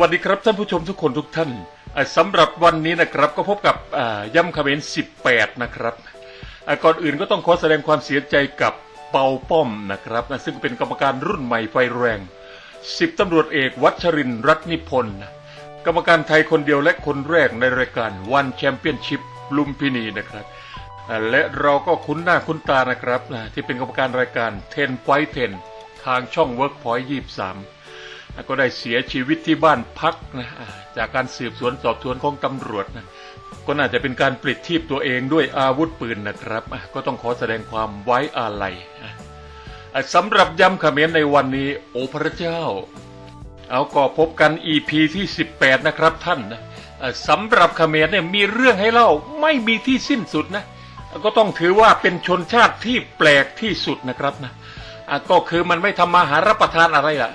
วัสดีครับท่านผู้ชมทุกคนทุกท่านอ่าสำหรับวันนี้นะครับก็พบกับอ่าย่ำคเขมน18 นะครับก่อนอื่นก็ต้องขอแสดงความเสียใจกับเปาป้อมนะครับซึ่งเป็นกรรมการรุ่นใหม่ไฟแรงสิบตำรวจเอกวัชรินทร์รัตนิพนธ์กรรมการไทยคนเดียวและคนแรกในรายการวันแชมเปี้ยนชิพลุมพินีนะครับและเราก็คุ้นหน้าคุ้นตานะครับที่เป็นกรรมการรายการเทนไฟเทนทางช่องเวิร์ ก็ได้เสียชีวิตที่บ้านพักนะจากการสืบสวนสอบสวนของตำรวจนะก็น่าจะเป็นการปลิดชีพตัวเองด้วยอาวุธปืนนะครับ ก็ต้องขอแสดงความไว้อาลัยอะอะสำหรับยำเขมรในวันนี้ โอ้พระเจ้า เอาก็พบกัน EP ที่ 18 นะครับท่านนะสำหรับเขมรเนี่ยมีเรื่องให้เล่าไม่มีที่สิ้นสุดนะ ก็ต้องถือว่าเป็นชนชาติที่แปลกที่สุดนะครับนะก็คือมันไม่ทำมาหารับประทานอะไรละ่ะ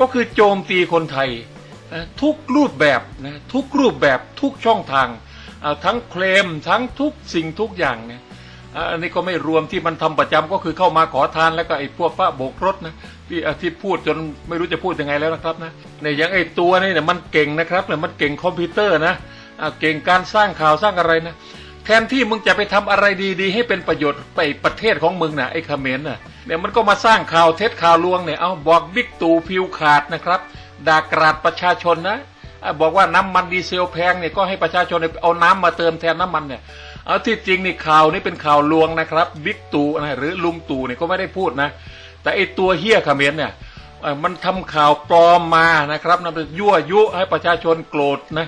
ก็คือโจมตีคนไทยทุกรูปแบบนะทุกรูปแบบทุกช่องทาง ทั้งเคลมทั้งทุกสิ่งทุกอย่างเนี่ยอันนี้ก็ไม่รวมที่มันทำประจำก็คือเข้ามาขอทานแล้วก็ไอ้พวกพระโบกรถนะที่อะที่พูดจนไม่รู้จะพูดยังไงแล้วนะครับนะเนี่ยอย่างไอ้ตัวนี่เนี่ยมันเก่งนะครับเนี่ยมันเก่งคอมพิวเตอร์นะเก่งการสร้างข่าวสร้างอะไรนะแทนที่มึงจะไปทำอะไรดีๆ ให้เป็นประโยชน์ไปประเทศของมึงนะไอ้เขมรน่ะ เนี่ยมันก็มาสร้างข่าวเท็จข่าวลวงเนี่ยเอาบอกบิ๊กตู่พิวขาดนะครับด่ากราดประชาชนนะอะบอกว่าน้ำมันดีเซลแพงเนี่ยก็ให้ประชาชนเอาน้ำมาเติมแทนน้ำมันเนี่ยเอาที่จริงนี่ข่าวนี่เป็นข่าวลวงนะครับบิ๊กตู่นะหรือลุงตู่เนี่ยก็ไม่ได้พูดนะ แต่ไอตัวเฮี้ยเขมรเนี่ยมันทำข่าวปลอมมานะครับนะยั่วยุให้ประชาชนโกรธนะ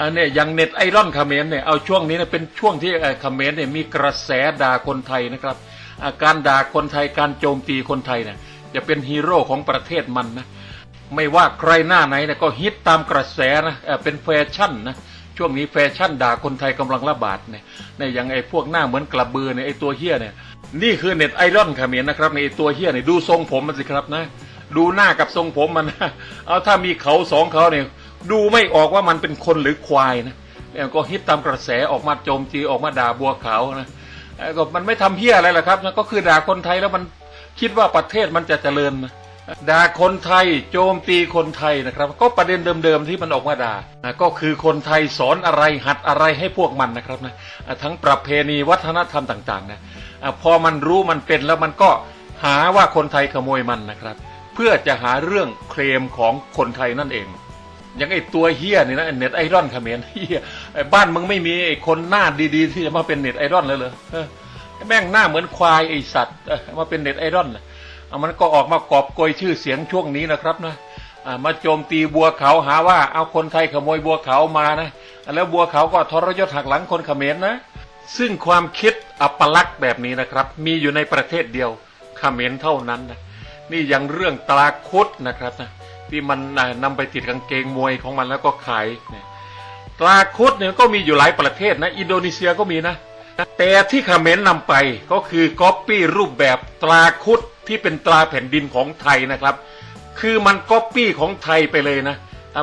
อันเนี้ยอย่างเน็ตไอรอนเขมรเนี่ยเอาช่วงนี้เนี่ยเป็นช่วงที่เอ่อเมรเนี่ยมีกระแสด่าคนไทยนะครับ การด่าคนไทยการโจมตีคนไทยเนี่ยจะเป็นฮีโร่ของประเทศมันนะไม่ว่าใครหน้าไหนเนี่ยก็ฮิตตามกระแสนะเเป็นแฟชั่นนะช่วงนี้แฟชั่นด่าคนไทยกำลังระบาดเนี่ยในอย่างไอ้พวกหน้าเหมือนกระเบือเนี่ยไอ้ตัวเฮี้ยเนี่ยนี่คือเน็ตไอรอนเขมรนะครับในไอ้ตัวเฮี้ยเนี่ยดูทรงผมมันสิครับนะดูหน้ากับทรงผมมันนะเอาถ้ามีเขาสองเขาเนี่ยดูไม่ออกว่ามันเป็นคนหรือควายนะเนี่ยก็ฮิตตามกระแสออกมาโจมตีออกมาด่าบัวขาวนะ เอ้ยก็มันไม่ทำเพี้ยอะไรหรอกครับนก็คือด่าคนไทยแล้วมันคิดว่าประเทศมันจะเจริญนะด่าคนไทยโจมตีคนไทยนะครับ ก็ประเด็นเดิมๆที่มันออกมาด่าก็คือคนไทยสอนอะไรหัดอะไรให้พวกมันนะครับนะทั้งประเพณีวัฒนธรรมต่างๆนะพอมันรู้มันเป็นแล้วมันก็หาว่าคนไทยขโมยมันนะครับ เพื่อจะหาเรื่องเคลมของคนไทยนั่นเอง อย่างไอ้ตัวเฮียนี่นะเน็ตไอรอนเขมรเฮียไอ้บ้านมึงไม่มีไอ้คนหน้าดีๆ ที่จะมาเป็นเน็ตไอรอนเลยเหรอแม่งหน้าเหมือนควายไอสัตว์มาเป็นเน็ตไอรอนน่ะเอามันก็ออกมากอบโกยชื่อเสียงช่วงนี้นะครับนะมาโจมตีบัวเขาหาว่าเอาคนไทยขโมยบัวเขามานะแล้วบัวเขาก็ทรยศหักหลังคนเขมรนะ ซึ่งความคิดอัปลักษณ์แบบนี้นะครับ มีอยู่ในประเทศเดียวเขมรเท่านั้นนะนี่ย่างเรื่องตาคุดนะครับนะ ที่มันนำไปติดกางเกงมวยของมันแล้วก็ขายตราคุดเนี่ยก็มีอยู่หลายประเทศนะอินโดนีเซียก็มีนะ แต่ที่เมรนำไปก็คือก๊อปปี้รูปแบบตราคุดที่เป็นตราแผ่นดินของไทยนะครับ คือมันก๊อปปี้ของไทยไปเลยนะ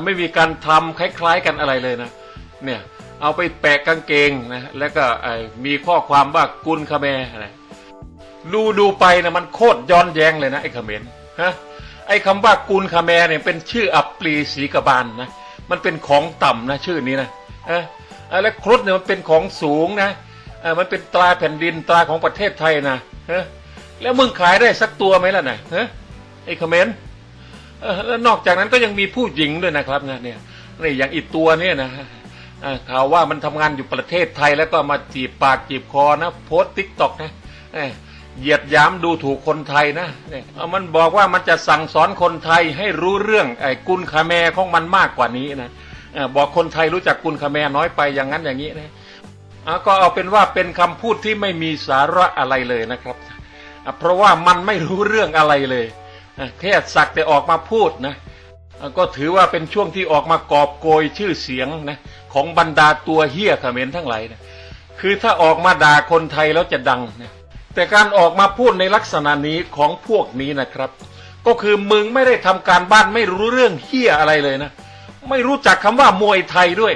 ไม่มีการทำคล้ายๆกันอะไรเลยนะเนี่ยเอาไปแปะกางเกงนะแล้วก็มีข้อความว่ากุลคาเมอะดูดูไปนะมันโคตรย้อนแย้งเลยนะไอ้เขมรฮะ ไอ้คำว่ากุลคาแมเนี่ยเป็นชื่ออัปปลีศรีกบาลนะมันเป็นของต่ำนะชื่อนี้นะออเออแล้วครุฑเนี่ยมันเป็นของสูงนะเออมันเป็นตราแผ่นดินตราของประเทศไทยนะเออแล้วมึงขายได้สักตัวไหมล่ะนะฮะไอ้เขมรเออแล้วนอกจากนั้นก็ยังมีผู้หญิงด้วยนะครับนะเนี่ยนี่อย่างอีกตัวเนี่ยนะข่าวว่ามันทำงานอยู่ประเทศไทยแล้วก็มาจีบปากจีบคอนะ โพสติ๊กต็อกนะ เหยียดยามดูถูกคนไทยนะเนี่ยเอามันบอกว่ามันจะสั่งสอนคนไทยให้รู้เรื่องไอ้กุลคาแมของมันมากกว่านี้นะบอกคนไทยรู้จักกุลคาแมน้อยไปอย่างนั้นอย่างนี้นะก็เอาเป็นว่าเป็นคำพูดที่ไม่มีสาระอะไรเลยนะครับ เพราะว่ามันไม่รู้เรื่องอะไรเลยแค่สักแต่ออกมาพูดนะก็ถือว่าเป็นช่วงที่ออกมากอบโกยชื่อเสียงนะของบรรดาตัวเฮี้ยเขมรทั้งหลายนะคือถ้าออกมาด่าคนไทยแล้วจะดังนะ แต่การออกมาพูดในลักษณะนี้ของพวกนี้นะครับ ก็คือมึงไม่ได้ทำการบ้านไม่รู้เรื่องเฮี้ยอะไรเลยนะ ไม่รู้จักคำว่ามวยไทยด้วย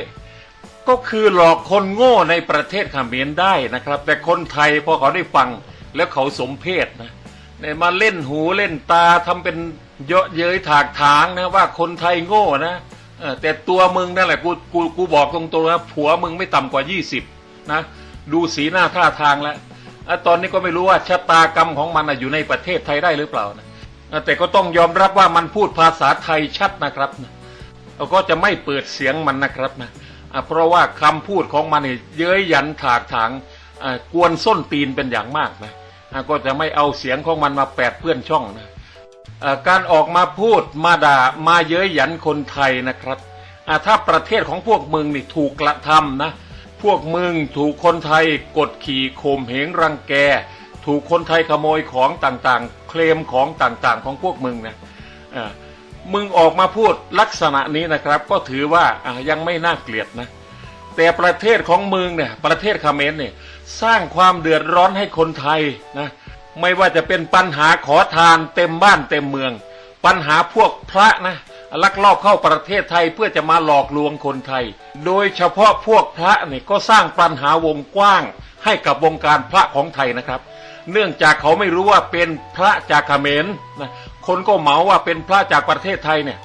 ก็คือหลอกคนโง่ในประเทศเขมรได้นะครับ แต่คนไทยพอเขาได้ฟังแล้วเขาสมเพศนะเนี่ยมาเล่นหูเล่นตาทำเป็นเยาะเย้ยถากถางนะว่าคนไทยโง่นะแต่ตัวมึงนั่นแหละกูกูกูบอกตรงๆนะผัวมึงไม่ต่ำกว่ายี่สิบนะดูสีหน้าท่าทางแล้ว ตอนนี้ก็ไม่รู้ว่าชะตากรรมของมันอยู่ในประเทศไทยได้หรือเปล่านะแต่ก็ต้องยอมรับว่ามันพูดภาษาไทยชัดนะครับนะเราก็จะไม่เปิดเสียงมันนะครับนะเพราะว่าคำพูดของมันนี่เย้ยหยันถากถางกวนส้นตีนเป็นอย่างมากนะก็จะไม่เอาเสียงของมันมาแปดเพื่อนช่องนะการออกมาพูดมาด่ามาเย้ยหยันคนไทยนะครับถ้าประเทศของพวกมึงนี่ถูกกระทำนะ พวกมึงถูกคนไทยกดขี่ข่มเหงรังแก ถูกคนไทยขโมยของต่างๆ เคลมของต่างๆ ของพวกมึงนะอ่ามึงออกมาพูดลักษณะนี้นะครับ ก็ถือว่าอ่ายังไม่น่าเกลียดนะ แต่ประเทศของมึงเนี่ยประเทศคาเมรเนี่ยสร้างความเดือดร้อนให้คนไทยนะไม่ว่าจะเป็นปัญหาขอทานเต็มบ้านเต็มเมือง ปัญหาพวกพระนะ ลักลอบเข้าประเทศไทยเพื่อจะมาหลอกลวงคนไทย โดยเฉพาะพวกพระเนี่ยก็สร้างปัญหาวงกว้าง ให้กับวงการพระของไทยนะครับ เนื่องจากเขาไม่รู้ว่าเป็นพระจากเขมรนะคนก็เหมาว่าเป็นพระจากประเทศไทยเนี่ย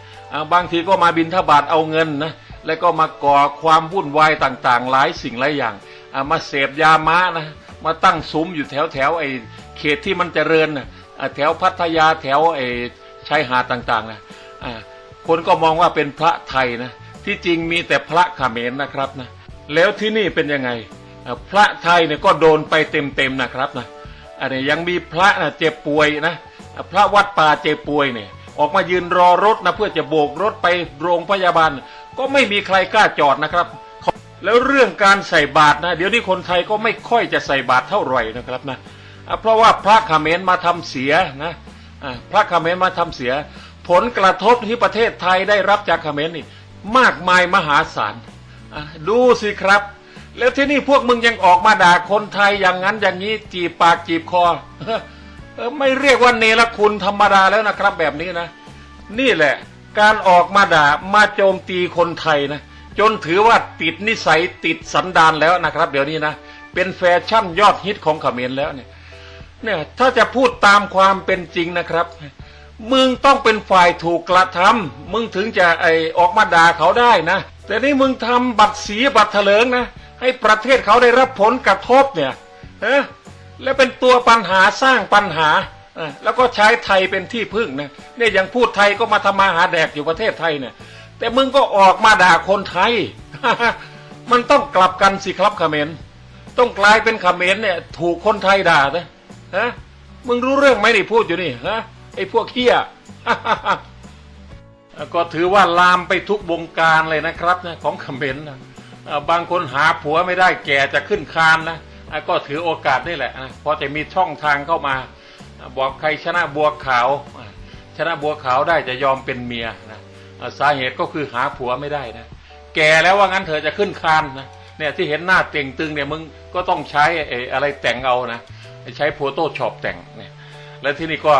บางทีก็มาบินทบาทเอาเงินนะแล้วก็มาก่อความวุ่นวายต่างๆ หลายสิ่งหลายอย่างมาเสพยาม้านะมาตั้งซุ้มอยู่แถวแถวๆไอ้เขตที่มันเจริญนะแถวพัทยาแถวไอ้ชายหาดต่างๆนะอ่า คนก็มองว่าเป็นพระไทยนะ ที่จริงมีแต่พระขเขมรนะครับนะ แล้วที่นี่เป็นยังไง พระไทยเนี่ยก็โดนไปเต็มๆนะครับนะ อันนี้ยังมีพระนะเจ็บป่วยนะ พระวัดป่าเจ็บป่วยเนี่ย ออกมายืนรอรถนะเพื่อจะโบกรถไปโรงพยาบาล ก็ไม่มีใครกล้าจอดนะครับ แล้วเรื่องการใส่บาตรนะ เดี๋ยวนี้คนไทยก็ไม่ค่อยจะใส่บาตรเท่าไหร่นะครับนะ เพราะว่าพระขเขมรมาทำเสียนะอะพระเขมรมาทำเสีย ผลกระทบที่ประเทศไทยได้รับจากเขมรนี่ มากมายมหาศาลดูสิครับ แล้วที่นี่พวกมึงยังออกมาด่าคนไทยอย่างนั้นอย่างนี้จีบปากจีบคอเออไม่เรียกว่าเนรคุณธรรมดาแล้วนะครับ แบบนี้นะ นี่แหละ การออกมาด่ามาโจมตีคนไทยนะจนถือว่าติดนิสัยติดสันดานแล้วนะครับ เดี๋ยวนี้นะเป็นแฟชั่นยอดฮิตของเขมรแล้วเนี่ยเนี่ยถ้าจะพูดตามความเป็นจริงนะครับ มึงต้องเป็นฝ่ายถูกกระทำมึงถึงจะไอออกมาด่าเขาได้นะ แต่นี่มึงทำบัตรสีบัตรเถลิงนะ ให้ประเทศเขาได้รับผลกระทบเนี่ยฮะแล้วเป็นตัวปัญหาสร้างปัญหาแล้วก็ใช้ไทยเป็นที่พึ่งนะเนี่ยย่างพูดไทยก็มาทำมาหาแดกอยู่ประเทศไทยเนี่ยแต่มึงก็ออกมาด่าคนไทย มันต้องกลับกันสิครับเขมรต้องกลายเป็นเขมรเนี่ย ถูกคนไทยด่านะฮะมึงรู้เรื่องไหมนี่พูดอยู่นี่ฮะ ไอ้พวกเฮียก็ถือว่าลามไปทุกวงการเลยนะครับนะของเขมรนะอ่าบางคนหาผัวไม่ได้แก่จะขึ้นคานนะก็ถือโอกาสนี่แหละนะพอจะมีช่องทางเข้ามา บอกใครชนะบัวขาว ชนะบัวขาวได้จะยอมเป็นเมียนะสาเหตุก็คือหาผัวไม่ได้นะแก่แล้วว่างั้นเธอจะขึ้นคานนะเนี่ยที่เห็นหน้าเต่งตึงเนี่ยมึงก็ต้องใช้ไอ้อะไรแต่งเอานะใช้โฟโต้ช็อปแต่งเนี่ย แล้วที่นี่ก็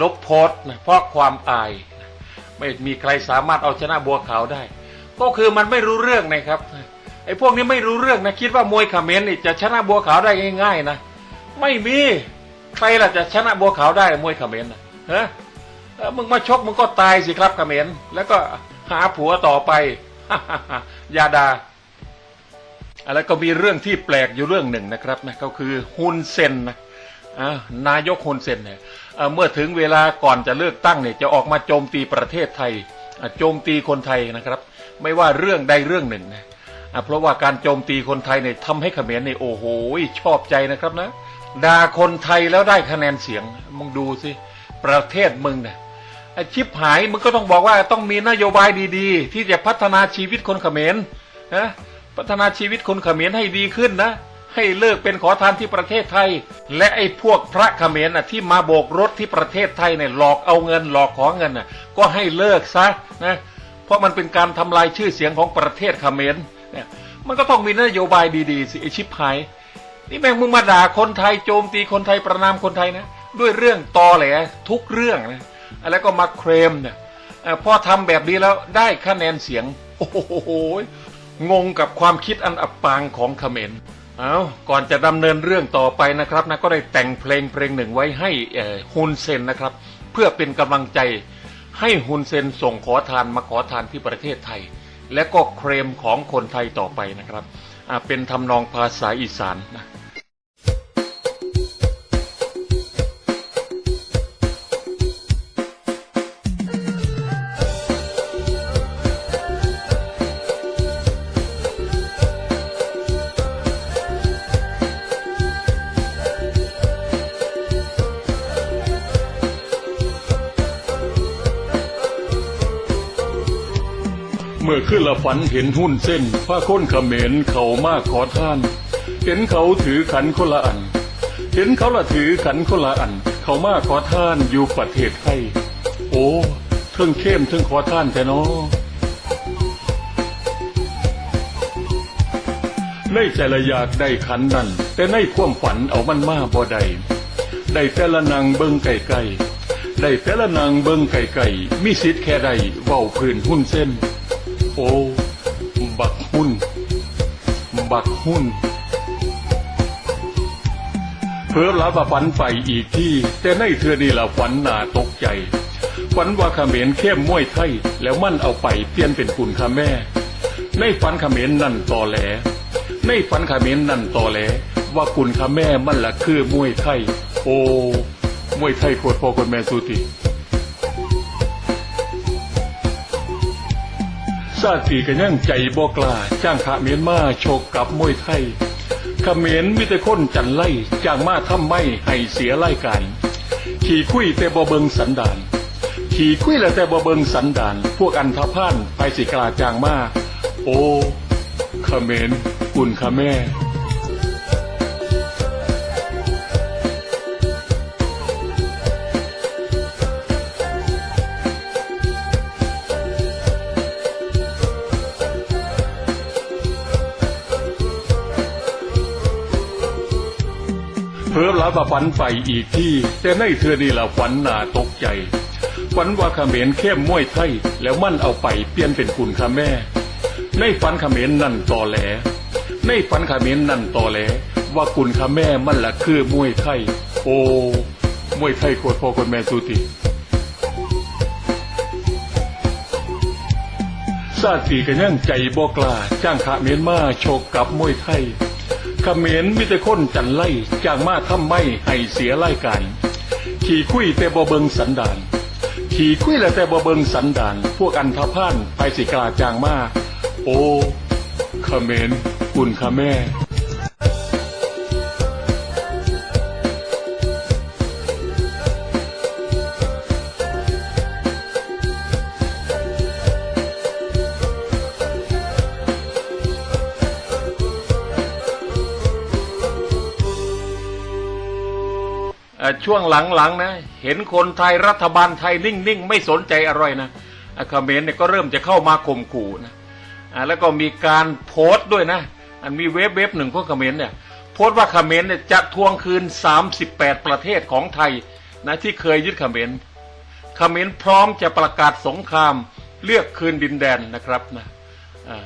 ลบโพสต์เพราะความอาย ไม่มีใครสามารถเอาชนะบัวขาวได้ ก็คือมันไม่รู้เรื่องนะครับไอ้พวกนี้ไม่รู้เรื่องนะคิดว่ามวยเขมรนี่จะชนะบัวขาวได้ง่าย ๆ นะไม่มีใครล่ะจะชนะบัวขาวได้มวยเขมรนะฮะมึงมาชกมึงก็ตายสิครับเขมรแล้วก็หาผัวต่อไปยาดาแล้วก็มีเรื่องที่แปลกอยู่เรื่องหนึ่งนะครับนะก็คือฮุนเซนนะ นายกฮุนเซนเนี่ยเมื่อถึงเวลาก่อนจะเลือกตั้งเนี่ยจะออกมาโจมตีประเทศไทยโจมตีคนไทยนะครับ ไม่ว่าเรื่องใดเรื่องหนึ่งนะเพราะว่าการโจมตีคนไทยเนี่ยทำให้เขมรเนี่ยโอ้โหชอบใจนะครับนะด่าคนไทยแล้วได้คะแนนเสียงมึงดูสิประเทศมึงเนี่ยชิปหายมึงก็ต้องบอกว่าต้องมีนโยบายดีๆ ที่จะพัฒนาชีวิตคนเขมรนะพัฒนาชีวิตคนเขมรให้ดีขึ้นนะ ให้เลิกเป็นขอทานที่ประเทศไทย และไอ้พวกพระเขมรน่ะที่มาโบกรถที่ประเทศไทยเนี่ยหลอกเอาเงินหลอกขอเงินน่ะก็ให้เลิกซะนะเพราะมันเป็นการทำลายชื่อเสียงของประเทศเขมรเนี่ยมันก็ต้องมีนโยบายดีๆสิไอชิปหายนี่แม่งมึงมาด่าคนไทยโจมตีคนไทยประนามคนไทยนะด้วยเรื่องตอแหลทุกเรื่องนะแล้วก็มาเคลมเนี่ยพอทำแบบนี้แล้วได้คะแนนเสียง โอ้โหงงกับความคิดอันอับปางของเขมร เอาก่อนจะดำเนินเรื่องต่อไปนะครับนะก็ได้แต่งเพลงเพลงหนึ่งไว้ให้ฮุนเซนนะครับ เพื่อเป็นกำลังใจให้ฮุนเซนส่งขอทานมาขอทานที่ประเทศไทย และก็เคลมของคนไทยต่อไปนะครับเป็นทำนองภาษาอีสานนะ ฝันเห็นหุ้นเส้นผ้าค้นเขมรเขามากขอท่าน เห็นเขาถือขันคนละอัน เห็นเขาละถือขันคนละอัน เขามากขอท่านอยู่ประเทศไทย โอ้เทิงเข้มเทิงขอท่านแต่นอในใจละอยากได้ขันนั่น แต่ในความฝันเอามันมาบ่ได้ได้แต่ละนางเบิ่งไก่ไก่ได้แต่ละนางเบิ่งไก่ไก่มีสิทธิ์แค่ใดเว้าพื้นหุ้นเส้น โอ้บักหุ้นบักหุ้นเพิ่อลาบฝันไปอีกที่ แต่ในเทือนี่ละฝันหนาตกใจ ฝันว่าเขมรเข้มมวยไทย แล้วมันเอาไปเปลี่ยนเป็นคุณค่าแม่ ในฝันเขมรนั่นต่อแหล ในฝันเขมรนั่นต่อแหล ว่าคุณค่าแม่มันละคือมวยไทย โอ้มวยไทยโคตรพ่อคนแม่สุติ ซาตีกันยังใจบ่กล้าจ้างขาเมียนมาโชกกับมวยไทยเขมรมีแต่คนจันไล่จ้างมาทำไม่ให้เสียไล่กันขี่คุยแต่บ่เบิงสันดานขี่คุยแล้วแต่บ่เบิงสันดาน พวกอันทพานไปสิกลาจ้างมา โอ้เขมรกุนขะแม่ เพิ่มาฝันไปอีกที่ แต่ในเทือนี่ละฝันหนาตกใจฝันว่าเขมรเข้มมวยไทย แล้วมั่นเอาไปเปลี่ยนเป็นคุณค่าแม่ ในฝันเขมรนั่นต่อแหล ในฝันเขมรนั่นต่อแหล ว่าคุณค่าแม่มันละคือมวยไทย โอ้มวยไทยโคตรพ่อคนแม่สุติซาตีกันยังใจบ่กล้าจ้างขะเมียนมาโชกกับมวยไทย เขมรมิแต่คนจันไล่จางมาทำไม่ให้เสียไล่กันขี่คุยแต่บ่เบิงสันดานขี่คุยแล้วแต่บ่เบิงสันดาน พวกอันทพานไปสิกาจางมา โอ้เขมรกุนขแม่ ช่วงหลังๆนะเห็นคนไทยรัฐบาลไทยนิ่งๆ ไม่สนใจอะไรนะอะเขมรเนี่ยก็เริ่มจะเข้ามาข่มขู่นะอะแล้วก็มีการโพสต์ด้วยนะอันมีเว็บเว็บหนึ่งพวกเขมรเนี่ยโพสต์ว่าเขมรเนี่ยจะทวงคืน 38 ประเทศของไทยนะที่เคยยึดเขมรเขมรพร้อมจะประกาศสงครามเรียกคืนดินแดนนะครับนะอ่า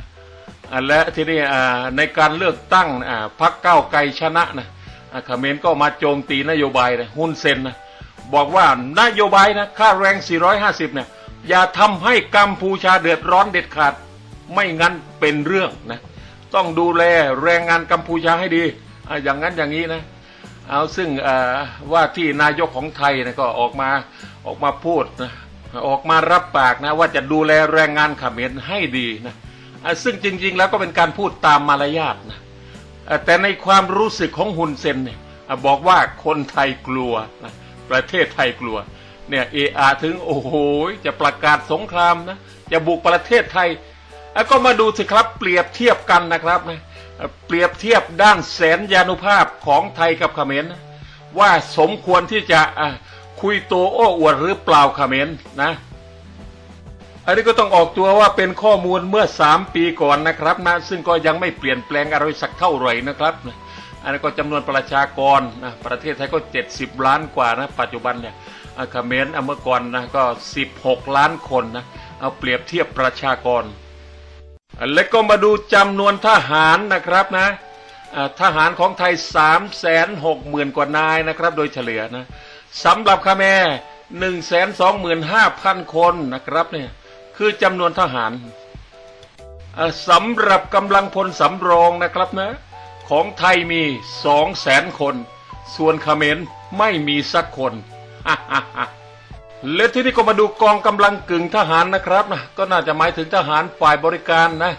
อ่าและทีนี้อ่าในการเลือกตั้งอ่าพรรคก้าวไกลชนะนะ เขมรก็มาโจมตีนโยบายนะฮุนเซนนะบอกว่านโยบายนะค่าแรง 450 เนี่ยอย่าทำให้กัมพูชาเดือดร้อนเด็ดขาด ไม่งั้นเป็นเรื่องนะต้องดูแลแรงงานกัมพูชาให้ดีอ่าอย่างนั้นอย่างนี้นะเอาซึ่งว่าที่นายกของไทยนะก็ออกมาออกมาพูดนะออกมารับปากนะว่าจะดูแลแรงงานเขมรให้ดีนะซึ่งจริง ๆ แล้วก็เป็นการพูดตามมารยาทนะ แต่ในความรู้สึกของฮุนเซนเนี่ยบอกว่าคนไทยกลัว ประเทศไทยกลัวเนี่ยเออาถึงโอ้โหจะประกาศสงครามนะจะบุกประเทศไทยอะก็มาดูสิครับเปรียบเทียบกันนะครับนะเปรียบเทียบด้านแสนยานุภาพของไทยกับเขมรนะว่าสมควรที่จะอะคุยโตโอ้อวดหรือเปล่าเขมรนะ อันนี้ก็ต้องออกตัวว่าเป็นข้อมูลเมื่อสามปีก่อนนะครับนะซึ่งก็ยังไม่เปลี่ยนแปลงอะไรสักเท่าไหร่นะครับอันนี้ก็จำนวนประชากรนะประเทศไทยก็ 70 ล้านกว่านะปัจจุบันเนี่ยอะเขมรอะเมื่อก่อนนะก็ 16 ล้านคนนะเอาเปรียบเทียบประชากร แล้วก็มาดูจำนวนทหารนะครับนะทหารของไทย 3 6 0 0 0 0 กว่านายนะครับ โดยเฉลี่ยนะสำหรับคาแมหนึ่งแสนสองหมื่นห้าพันคนนะครับเนี่ย คือจำนวนทหารสำหรับกำลังพลสำรองนะครับนะ ของไทยมีสองแสนคน ส่วนเขมรไม่มีสักคนและที่นี่ก็มาดูกองกำลังกึ่งทหารนะครับนะก็น่าจะหมายถึงทหารฝ่ายบริการนะ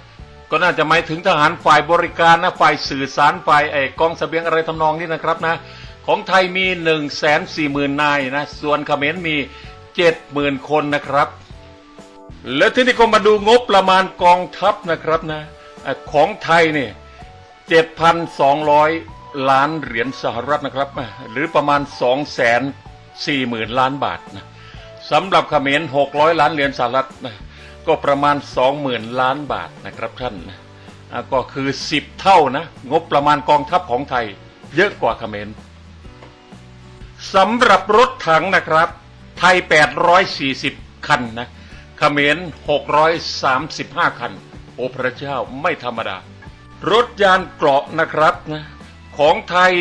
ก็น่าจะหมายถึงทหารฝ่ายบริการนะฝ่ายสื่อสารฝ่ายไอ้กองเสบียงอะไรทำนองนี้นะครับนะ ของไทยมี1นึ่งแสนสี่หมื่นนายนะ ส่วนเขมรมีเจ็ดหมื่นคนนะครับ และที่นี่ก็มาดูงบประมาณกองทัพนะครับนะของไทยเนี่ยเจ็ดพันสองร้อยล้านเหรียญสหรัฐนะครับ หรือประมาณสองแสนสี่หมื่นล้านบาทนะสำหรับเขมรหกร้อยล้านเหรียญสหรัฐนะก็ประมาณสองหมื่นล้านบาทนะครับท่านนะก็คือสิบเท่านะงบประมาณกองทัพของไทย เยอะกว่าเขมรสำหรับรถถังนะครับ ไทย840คันนะ เขมร 635 คัน โอพระเจ้าไม่ธรรมดา รถยานเกราะนะครับนะ ของไทย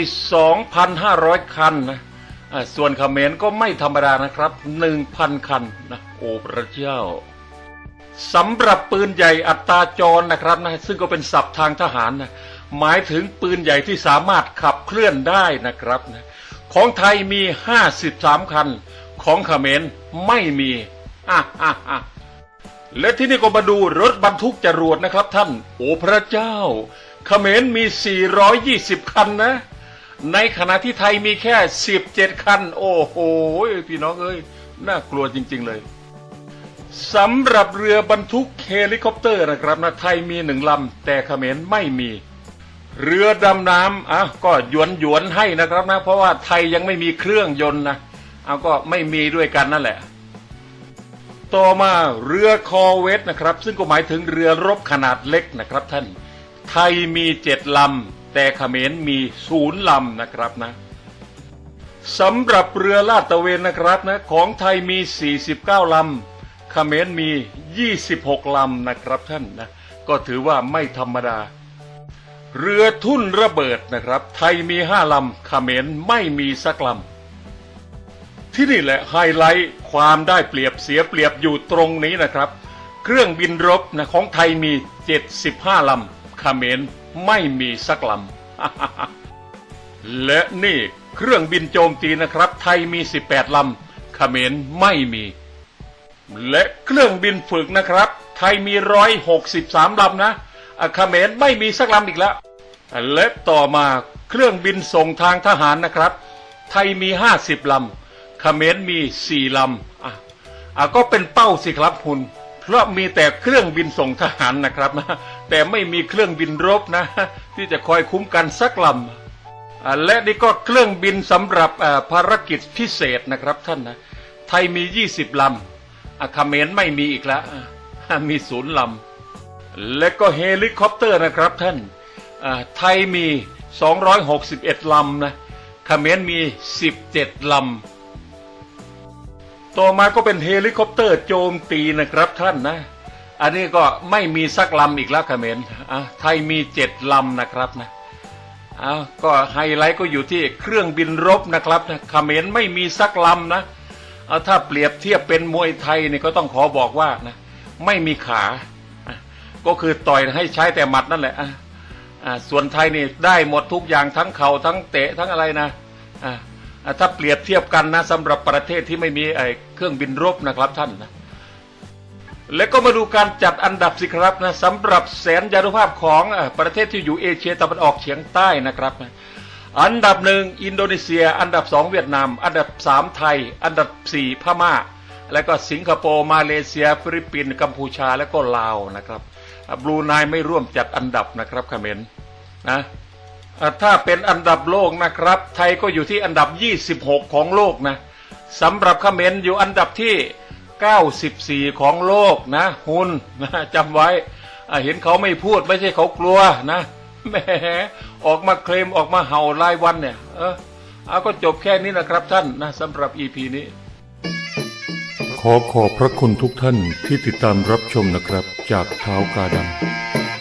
2,500 คันนะอ่าส่วนเขมรก็ไม่ธรรมดานะครับ 1,000 คันนะ โอพระเจ้าสำหรับปืนใหญ่อัตราจรนะครับนะซึ่งก็เป็นศัพท์ทางทหารนะหมายถึงปืนใหญ่ที่สามารถขับเคลื่อนได้นะครับนะของไทยมี 53 คัน ของเขมรไม่มี และที่นี่ก็มาดูรถบรรทุกจรวดนะครับท่าน โอ้พระเจ้าเขมรมี 420 คันนะ ในขณะที่ไทยมีแค่ 17 คัน โอ้โหพี่น้องเอ้ย น่ากลัวจริง ๆเลยสำหรับเรือบรรทุกเฮลิคอปเตอร์นะครับนะไทยมีหนึ่งลำ แต่เขมรไม่มี เรือดำน้ำอะก็หยวนหยวนให้นะครับนะ เพราะว่าไทยยังไม่มีเครื่องยนต์นะเอาก็ไม่มีด้วยกันนั่นแหละ ต่อมาเรือคอเวตนะครับ ซึ่งก็หมายถึงเรือรบขนาดเล็กนะครับท่าน ไทยมีเจ็ดลำ แต่เขมรมีศูนย์ลำนะครับนะสำหรับเรือลาดตระเวนนะครับนะของไทยมี 49 ลำเขมรมี 26 ลำนะครับท่านนะก็ถือว่าไม่ธรรมดา เรือทุ่นระเบิดนะครับ ไทยมี 5 ลำเขมรไม่มีสักลำ ที่นี่แหละไฮไลท์ความได้เปรียบเสียเปรียบอยู่ตรงนี้นะครับ เครื่องบินรบนะของไทยมี 75 ลำเขมรไม่มีสักลำและนี่เครื่องบินโจมตีนะครับ ไทยมี 18 ลำเขมรไม่มี และเครื่องบินฝึกนะครับ ไทยมี 163 ลำนะอะเขมรไม่มีสักลำอีกแล้ว และต่อมาเครื่องบินส่งทางทหารนะครับ ไทยมี 50 ลำ เขมรมี4ลำอะอะก็เป็นเป้าสิครับคุณเพราะมีแต่เครื่องบินส่งทหารนะครับนะแต่ไม่มีเครื่องบินรบนะ ที่จะคอยคุ้มกันสักลำอ่าและนี่ก็เครื่องบินสำหรับอ่าภารกิจพิเศษนะครับท่านนะไทยมี 20 ลำอะเขมรไม่มีอีกแล้วมีศูนย์ลำและก็เฮลิคอปเตอร์นะครับท่านอ่าไทยมี 261 ลำนะเมรมี 17 ลำ ต่อมาก็เป็นเฮลิคอปเตอร์โจมตีนะครับท่านนะ อันนี้ก็ไม่มีสักลำอีกแล้วเขมรอะไทยมี7ลำนะครับนะอ้าวก็ไฮไลท์ก็อยู่ที่เครื่องบินรบนะครับนะเขมรไม่มีสักลำนะเอาถ้าเปรียบเทียบเป็นมวยไทยนี่ก็ต้องขอบอกว่านะไม่มีขาอะก็คือต่อยให้ใช้แต่หมัดนั่นแหละอะอ่าส่วนไทยนี่ได้หมดทุกอย่างทั้งเข่าทั้งเตะทั้งอะไรนะอ่าอ่า ถ้าเปรียบเทียบกันนะสำหรับประเทศที่ไม่มีไอ้เครื่องบินรบนะครับท่านนะแล้วก็มาดูการจัดอันดับสิครับนะสำหรับแสนยานุภาพของประเทศที่อยู่เอเชียตะวันออกเฉียงใต้นะครับนะอันดับหนึ่งอินโดนีเซีย อันดับสองเวียดนาม อันดับสามไทย อันดับสี่พม่า แล้วก็สิงคโปร์มาเลเซีย ฟิลิปปินส์กัมพูชาและก็ลาวนะครับบรูไนไม่ร่วมจัดอันดับนะครับเขมรนะ ถ้าเป็นอันดับโลกนะครับ ไทยก็อยู่ที่อันดับ 26 ของโลกนะสำหรับเขมรอยู่อันดับที่ 94 ของโลกนะหุนนะจำไว้เห็นเขาไม่พูดไม่ใช่เขากลัวนะแหมออกมาเคลมออกมาเห่ารายวันเนี่ย เออเอาก็จบแค่นี้นะครับท่านนะสำหรับ EP นี้ ขอขอบพระคุณทุกท่านที่ติดตามรับชมนะครับ จากเท้ากาดำ